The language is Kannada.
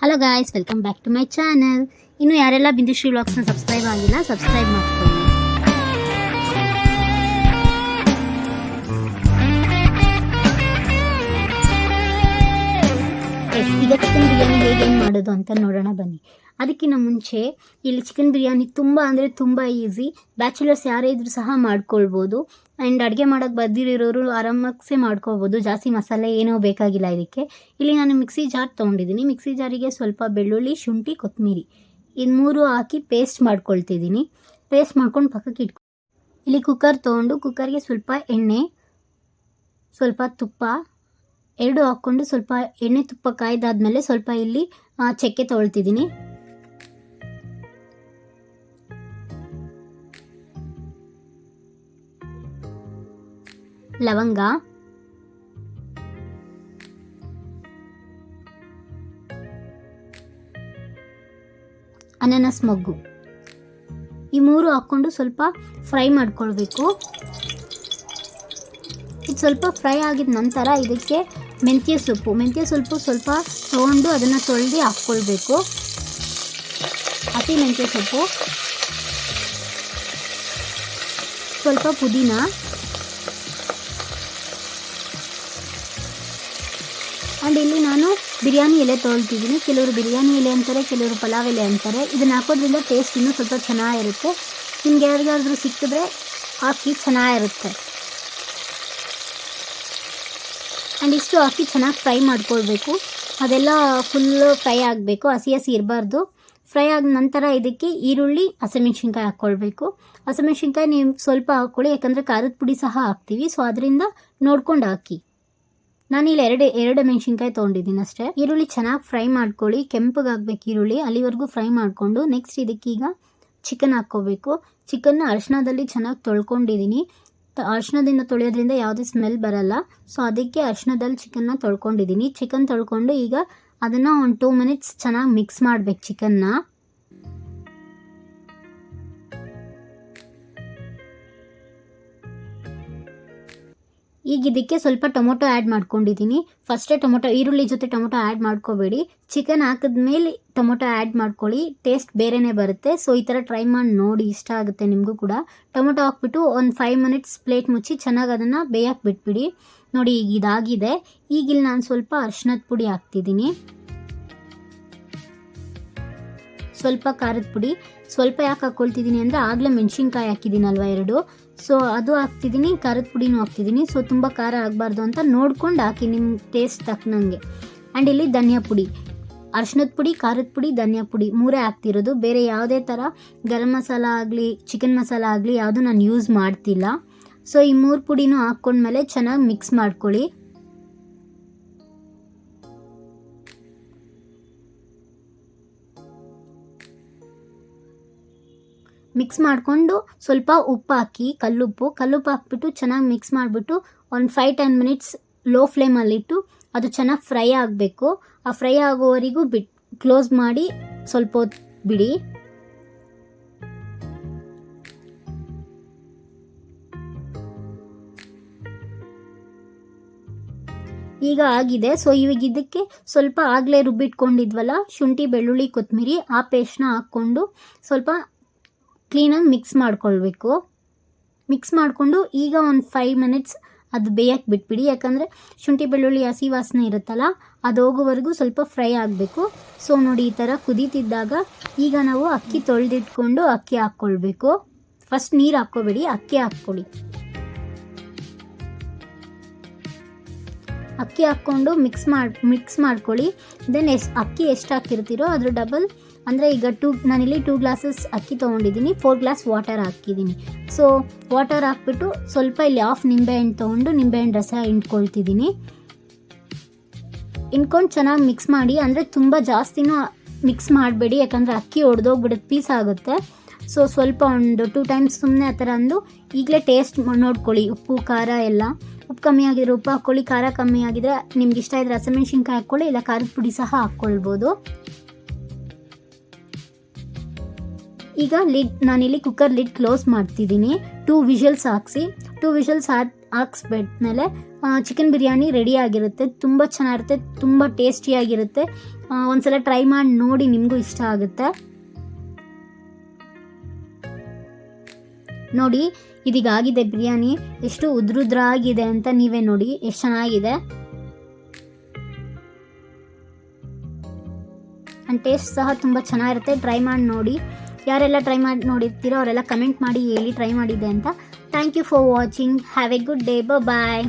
Hello guys welcome back to my channel ಇನ್ನು ಯಾರೆಲ್ಲ ಬಿಂದುಶ್ರೀ ವ್ಲಾಗ್ಸ್ನ ಸಬ್ಸ್ಕ್ರೈಬ್ ಆಗಿಲ್ಲ ಸಬ್ಸ್ಕ್ರೈಬ್ ಮಾಡ್ಕೊಳ್ಳಿ. ಈಗ ಚಿಕನ್ ಬಿರಿಯಾನಿ ಹೇಗೆ ಏನು ಮಾಡೋದು ಅಂತ ನೋಡೋಣ ಬನ್ನಿ. ಅದಕ್ಕಿಂತ ಮುಂಚೆ ಇಲ್ಲಿ ಚಿಕನ್ ಬಿರಿಯಾನಿ ತುಂಬ ಅಂದರೆ ತುಂಬ ಈಸಿ. ಬ್ಯಾಚುಲರ್ಸ್ ಯಾರೇ ಇದ್ರೂ ಸಹ ಮಾಡ್ಕೊಳ್ಬೋದು. ಆ್ಯಂಡ್ ಅಡುಗೆ ಮಾಡೋಕ್ಕೆ ಬದ್ದಿರೋರು ಆರಾಮಾಗಿ ಮಾಡ್ಕೊಬೋದು ಜಾಸ್ತಿ ಮಸಾಲೆ ಏನೂ ಬೇಕಾಗಿಲ್ಲ ಇದಕ್ಕೆ. ಇಲ್ಲಿ ನಾನು ಮಿಕ್ಸಿ ಜಾರ್ ತೊಗೊಂಡಿದ್ದೀನಿ. ಮಿಕ್ಸಿ ಜಾರಿಗೆ ಸ್ವಲ್ಪ ಬೆಳ್ಳುಳ್ಳಿ, ಶುಂಠಿ ಕೊತ್ತಂಬರಿ ಇದು ಮೂರು ಹಾಕಿ ಪೇಸ್ಟ್ ಮಾಡ್ಕೊಳ್ತಿದ್ದೀನಿ. ಪೇಸ್ಟ್ ಮಾಡ್ಕೊಂಡು ಪಕ್ಕಕ್ಕೆ ಇಟ್ಕೊ ಇಲ್ಲಿ ಕುಕ್ಕರ್ ತೊಗೊಂಡು ಕುಕ್ಕರ್ಗೆ ಸ್ವಲ್ಪ ಎಣ್ಣೆ, ಸ್ವಲ್ಪ ತುಪ್ಪ ಎರಡು ಹಾಕ್ಕೊಂಡು ಸ್ವಲ್ಪ ಎಣ್ಣೆ ತುಪ್ಪ ಕಾಯ್ದಾದ್ಮೇಲೆ ಸ್ವಲ್ಪ ಇಲ್ಲಿ ಚಕ್ಕೆ ತೊಗೊಳ್ತಿದ್ದೀನಿ. ಲವಂಗ. ಅನಾನಸ್ ಮೊಗ್ಗು. ಈ ಮೂರು ಹಾಕ್ಕೊಂಡು ಸ್ವಲ್ಪ ಫ್ರೈ ಮಾಡ್ಕೊಳ್ಬೇಕು. ಇದು ಸ್ವಲ್ಪ ಫ್ರೈ ಆಗಿದ ನಂತರ ಇದಕ್ಕೆ ಮೆಂತ್ಯ ಸೊಪ್ಪು. ಮೆಂತ್ಯ ಸೊಪ್ಪು ಸ್ವಲ್ಪ ತೊಗೊಂಡು ಅದನ್ನು ತೊಳೆದು ಹಾಕ್ಕೊಳ್ಬೇಕು. ಹಸಿ ಮೆಂತ್ಯ ಸೊಪ್ಪು. ಸ್ವಲ್ಪ ಪುದೀನ. ಆ್ಯಂಡ್ ಇಲ್ಲಿ ನಾನು ಬಿರಿಯಾನಿ ಎಲೆ ತೊಗೊಳ್ತಿದ್ದೀನಿ ಕೆಲವರು ಬಿರಿಯಾನಿ ಎಲೆ ಅಂತಾರೆ, ಕೆಲವರು ಪಲಾವ್ ಎಲೆ ಅಂತಾರೆ. ಇದನ್ನು ಹಾಕೋದ್ರಿಂದ ಟೇಸ್ಟ್ ಇನ್ನೂ ಸ್ವಲ್ಪ ಚೆನ್ನಾಗಿರುತ್ತೆ. ನಿಮ್ಗೆ ಯಾರಿಗಾದ್ರೂ ಸಿಕ್ಕಿದ್ರೆ ಹಾಕಿ ಚೆನ್ನಾಗಿರುತ್ತೆ. ಆ್ಯಂಡ್ ಇಷ್ಟು ಹಾಕಿ ಚೆನ್ನಾಗಿ ಫ್ರೈ ಮಾಡ್ಕೊಳ್ಬೇಕು. ಅದೆಲ್ಲ ಫುಲ್ಲು ಫ್ರೈ ಆಗಬೇಕು, ಹಸಿ ಹಸಿ ಇರಬಾರ್ದು. ಫ್ರೈ ಆದ ನಂತರ ಇದಕ್ಕೆ ಈರುಳ್ಳಿ, ಹಸಿಮೆಣ್ಸಿನ್ಕಾಯಿ ಹಾಕ್ಕೊಳ್ಬೇಕು ಹಸಿಮೆಣ್ಸಿನ್ಕಾಯಿ ನೀವು ಸ್ವಲ್ಪ ಹಾಕ್ಕೊಳ್ಳಿ, ಯಾಕಂದರೆ ಖಾರದ ಪುಡಿ ಸಹ ಹಾಕ್ತೀವಿ. ಸೊ ಅದರಿಂದ ನೋಡ್ಕೊಂಡು ಹಾಕಿ. ನಾನಿಲ್ಲಿ ಎರಡು ಎರಡು ಮೆಣಸಿನ್ಕಾಯಿ ತೊಗೊಂಡಿದ್ದೀನಿ ಅಷ್ಟೇ. ಈರುಳ್ಳಿ ಚೆನ್ನಾಗಿ ಫ್ರೈ ಮಾಡ್ಕೊಳ್ಳಿ. ಕೆಂಪಗಾಗಬೇಕು ಈರುಳ್ಳಿ. ಅಲ್ಲಿವರೆಗೂ ಫ್ರೈ ಮಾಡಿಕೊಂಡು ನೆಕ್ಸ್ಟ್ ಇದಕ್ಕೀಗ ಚಿಕನ್ ಹಾಕ್ಕೋಬೇಕು ಚಿಕನ್ನ ಅರಿಶಿಣದಲ್ಲಿ ಚೆನ್ನಾಗಿ ತೊಳ್ಕೊಂಡಿದ್ದೀನಿ. ಅರಿಶಿಣದಿಂದ ತೊಳೆಯೋದ್ರಿಂದ ಯಾವುದೇ ಸ್ಮೆಲ್ ಬರಲ್ಲ. ಸೊ ಅದಕ್ಕೆ ಅರಿಶಿಣದಲ್ಲಿ ಚಿಕನ್ನ ತೊಳ್ಕೊಂಡಿದ್ದೀನಿ. ಚಿಕನ್ ತೊಳ್ಕೊಂಡು ಈಗ ಅದನ್ನು ಒಂದು ಟೂ ಮಿನಿಟ್ಸ್ ಚೆನ್ನಾಗಿ ಮಿಕ್ಸ್ ಮಾಡ್ಬೇಕು ಚಿಕನ್ನ ಈಗ ಇದಕ್ಕೆ ಸ್ವಲ್ಪ ಟೊಮೊಟೊ ಆ್ಯಡ್ ಮಾಡ್ಕೊಂಡಿದ್ದೀನಿ. ಫಸ್ಟೇ ಟೊಮೊಟೊ, ಈರುಳ್ಳಿ ಜೊತೆ ಟೊಮೊಟೊ ಆ್ಯಡ್ ಮಾಡ್ಕೋಬೇಡಿ. ಚಿಕನ್ ಹಾಕಿದ್ಮೇಲೆ ಟೊಮೊಟೊ ಆ್ಯಡ್ ಮಾಡ್ಕೊಳ್ಳಿ. ಟೇಸ್ಟ್ ಬೇರೆನೇ ಬರುತ್ತೆ. ಸೊ ಈ ಥರ ಟ್ರೈ ಮಾಡಿ ನೋಡಿ ಇಷ್ಟ ಆಗುತ್ತೆ ನಿಮಗೂ ಕೂಡ. ಟೊಮೊಟೊ ಹಾಕ್ಬಿಟ್ಟು ಒಂದು ಫೈವ್ ಮಿನಿಟ್ಸ್ ಪ್ಲೇಟ್ ಮುಚ್ಚಿ ಚೆನ್ನಾಗಿ ಅದನ್ನು ಬೇಯಕ್ಕೆ ಬಿಟ್ಬಿಡಿ. ನೋಡಿ, ಈಗ ಇದಾಗಿದೆ. ಈಗ ಇಲ್ಲಿ ನಾನು ಸ್ವಲ್ಪ ಅರ್ಶಿನದ ಪುಡಿ ಹಾಕ್ತಿದ್ದೀನಿ. ಸ್ವಲ್ಪ ಖಾರದ ಪುಡಿ. ಸ್ವಲ್ಪ ಯಾಕೆ ಹಾಕ್ಕೊಳ್ತಿದ್ದೀನಿ ಅಂದರೆ ಆಗಲೇ ಮೆಣಸಿನ್ಕಾಯಿ ಹಾಕಿದ್ದೀನಲ್ವ ಎರಡು. ಸೊ ಅದು ಹಾಕ್ತಿದ್ದೀನಿ ಖಾರದ ಪುಡಿನೂ ಹಾಕ್ತಿದ್ದೀನಿ ಸೊ ತುಂಬ ಖಾರ ಆಗಬಾರ್ದು ಅಂತ ನೋಡ್ಕೊಂಡು ಹಾಕಿ ನಿಮ್ಮ ಟೇಸ್ಟ್ ತಕ್ಕನಂಗೆ ಆ್ಯಂಡ್ ಇಲ್ಲಿ ಧನಿಯಾ ಪುಡಿ. ಅರ್ಶಿನದ ಪುಡಿ, ಖಾರದ ಪುಡಿ, ಧನಿಯಾ ಪುಡಿ ಮೂರೇ ಹಾಕ್ತಿರೋದು. ಬೇರೆ ಯಾವುದೇ ಥರ ಗರಂ ಮಸಾಲ ಆಗಲಿ ಚಿಕನ್ ಮಸಾಲ ಆಗಲಿ ಯಾವುದು ನಾನು ಯೂಸ್ ಮಾಡ್ತಿಲ್ಲ. ಸೊ ಈ ಮೂರು ಪುಡಿನೂ ಹಾಕ್ಕೊಂಡ್ಮೇಲೆ ಚೆನ್ನಾಗಿ ಮಿಕ್ಸ್ ಮಾಡ್ಕೊಳ್ಳಿ. ಮಿಕ್ಸ್ ಮಾಡಿಕೊಂಡು ಸ್ವಲ್ಪ ಉಪ್ಪು ಹಾಕಿ, ಕಲ್ಲುಪ್ಪು. ಕಲ್ಲುಪ್ಪು ಹಾಕ್ಬಿಟ್ಟು ಚೆನ್ನಾಗಿ ಮಿಕ್ಸ್ ಮಾಡಿಬಿಟ್ಟು ಒಂದು ಫೈವ್ ಟೆನ್ ಮಿನಿಟ್ಸ್ ಲೋ ಫ್ಲೇಮಲ್ಲಿಟ್ಟು ಅದು ಚೆನ್ನಾಗಿ ಫ್ರೈ ಆಗಬೇಕು. ಆ ಫ್ರೈ ಆಗೋವರೆಗೂ ಬಿಟ್ ಕ್ಲೋಸ್ ಮಾಡಿ ಸ್ವಲ್ಪ ಬಿಡಿ. ಈಗ ಆಗಿದೆ. ಸೊ ಇವಾಗ ಇದಕ್ಕೆ ಸ್ವಲ್ಪ ಆಗಲೇ ರುಬ್ಬಿಟ್ಕೊಂಡಿದ್ವಲ್ಲ, ಶುಂಠಿ, ಬೆಳ್ಳುಳ್ಳಿ ಕೊತ್ತಂಬರಿ ಆ ಪೇಸ್ಟ್ನ ಹಾಕ್ಕೊಂಡು ಸ್ವಲ್ಪ ಕ್ಲೀನಾಗಿ ಮಿಕ್ಸ್ ಮಾಡ್ಕೊಳ್ಬೇಕು. ಮಿಕ್ಸ್ ಮಾಡಿಕೊಂಡು ಈಗ ಒಂದು ಫೈವ್ ಮಿನಿಟ್ಸ್ ಅದು ಬೇಯಕ್ಕೆ ಬಿಟ್ಬಿಡಿ. ಯಾಕಂದರೆ ಶುಂಠಿ, ಬೆಳ್ಳುಳ್ಳಿ, ಹಸಿ ವಾಸನೆ ಇರುತ್ತಲ್ಲ, ಅದು ಹೋಗೋವರೆಗೂ ಸ್ವಲ್ಪ ಫ್ರೈ ಆಗಬೇಕು. ಸೊ ನೋಡಿ ಈ ಥರ ಕುದೀತಿದ್ದಾಗ ಈಗ ನಾವು ಅಕ್ಕಿ ತೊಳೆದಿಟ್ಕೊಂಡು ಅಕ್ಕಿ ಹಾಕ್ಕೊಳ್ಬೇಕು. ಫಸ್ಟ್ ನೀರು ಹಾಕ್ಕೋಬೇಡಿ, ಅಕ್ಕಿ ಹಾಕ್ಕೊಳ್ಳಿ ಅಕ್ಕಿ ಹಾಕ್ಕೊಂಡು ಮಿಕ್ಸ್ ಮಾಡಿ ಮಿಕ್ಸ್ ಮಾಡ್ಕೊಳ್ಳಿ. ದೆನ್ ಎಷ್ಟು ಅಕ್ಕಿ ಎಷ್ಟು ಹಾಕಿರ್ತೀರೋ ಅದ್ರ ಡಬಲ್ ಅಂದರೆ ಈಗ ಟೂ ನಾನಿಲ್ಲಿ ಟೂ ಗ್ಲಾಸಸ್ ಅಕ್ಕಿ ತೊಗೊಂಡಿದ್ದೀನಿ ಫೋರ್ ಗ್ಲಾಸ್ ವಾಟರ್ ಹಾಕಿದ್ದೀನಿ. ಸೊ ವಾಟರ್ ಹಾಕ್ಬಿಟ್ಟು ಸ್ವಲ್ಪ ಇಲ್ಲಿ ಹಾಫ್ ನಿಂಬೆಹಣ್ಣು ತೊಗೊಂಡು ನಿಂಬೆಹಣ್ಣು ರಸ ಹಿಂಡ್ಕೊಳ್ತಿದ್ದೀನಿ. ಹಿಂಡ್ಕೊಂಡು ಚೆನ್ನಾಗಿ ಮಿಕ್ಸ್ ಮಾಡಿ, ಅಂದರೆ ತುಂಬ ಜಾಸ್ತಿನೂ ಮಿಕ್ಸ್ ಮಾಡಬೇಡಿ, ಯಾಕಂದರೆ ಅಕ್ಕಿ ಒಡೆದೋಗ್ಬಿಡುತ್ತೆ ಪೀಸ್ ಆಗುತ್ತೆ. ಸೊ ಸ್ವಲ್ಪ ಒಂದು ಟೂ ಟೈಮ್ಸ್ ಸುಮ್ಮನೆ ಆ ಥರ ಅಂದು ಈಗಲೇ ಟೇಸ್ಟ್ ನೋಡ್ಕೊಳ್ಳಿ, ಉಪ್ಪು, ಖಾರ ಎಲ್ಲ. ಉಪ್ಪು ಕಮ್ಮಿ ಆಗಿದ್ರೆ ಉಪ್ಪು ಹಾಕ್ಕೊಳ್ಳಿ, ಖಾರ ಕಮ್ಮಿ ಆಗಿದ್ರೆ ನಿಮ್ಗೆ ಇಷ್ಟ ಇದ್ರೆ ಹಸಿಮೆಣ್ಸಿನ್ಕಾಯಿ ಹಾಕ್ಕೊಳ್ಳಿ, ಇಲ್ಲ ಖಾರದ ಪುಡಿ ಸಹ ಹಾಕ್ಕೊಳ್ಬೋದು. ಈಗ ಲಿಡ್ ನಾನಿಲ್ಲಿ ಕುಕ್ಕರ್ ಲಿಡ್ ಕ್ಲೋಸ್ ಮಾಡ್ತಿದ್ದೀನಿ. ಟೂ ವಿಷಲ್ಸ್ ಹಾಕ್ಸಿ. ಟೂ ವಿಷಲ್ಸ್ ಹಾಕಿ, ಹಾಕ್ಸ್ಬಿಟ್ಮೇಲೆ ಚಿಕನ್ ಬಿರಿಯಾನಿ ರೆಡಿ ಆಗಿರುತ್ತೆ. ತುಂಬ ಚೆನ್ನಾಗಿರುತ್ತೆ, ತುಂಬ ಟೇಸ್ಟಿಯಾಗಿರುತ್ತೆ ಒಂದ್ಸಲ ಟ್ರೈ ಮಾಡಿ ನೋಡಿ ನಿಮಗೂ ಇಷ್ಟ ಆಗುತ್ತೆ. ನೋಡಿ, ಇದೀಗ ಆಗಿದೆ ಬಿರಿಯಾನಿ. ಎಷ್ಟು ಉದ್ರುದ್ರಾಗಿದೆ ಅಂತ ನೀವೇ ನೋಡಿ, ಎಷ್ಟು ಚೆನ್ನಾಗಿದೆ. ಆ್ಯಂಡ್ ಟೇಸ್ಟ್ ಸಹ ತುಂಬ ಚೆನ್ನಾಗಿರುತ್ತೆ. ಟ್ರೈ ಮಾಡಿ ನೋಡಿ. ಯಾರೆಲ್ಲ ಟ್ರೈ ಮಾಡಿ, ನೋಡಿರ್ತೀರೋ ಅವರೆಲ್ಲ ಕಮೆಂಟ್ ಮಾಡಿ ಹೇಳಿ ಟ್ರೈ ಮಾಡಿದ್ದೆ ಅಂತ. Thank you for watching have a good day bye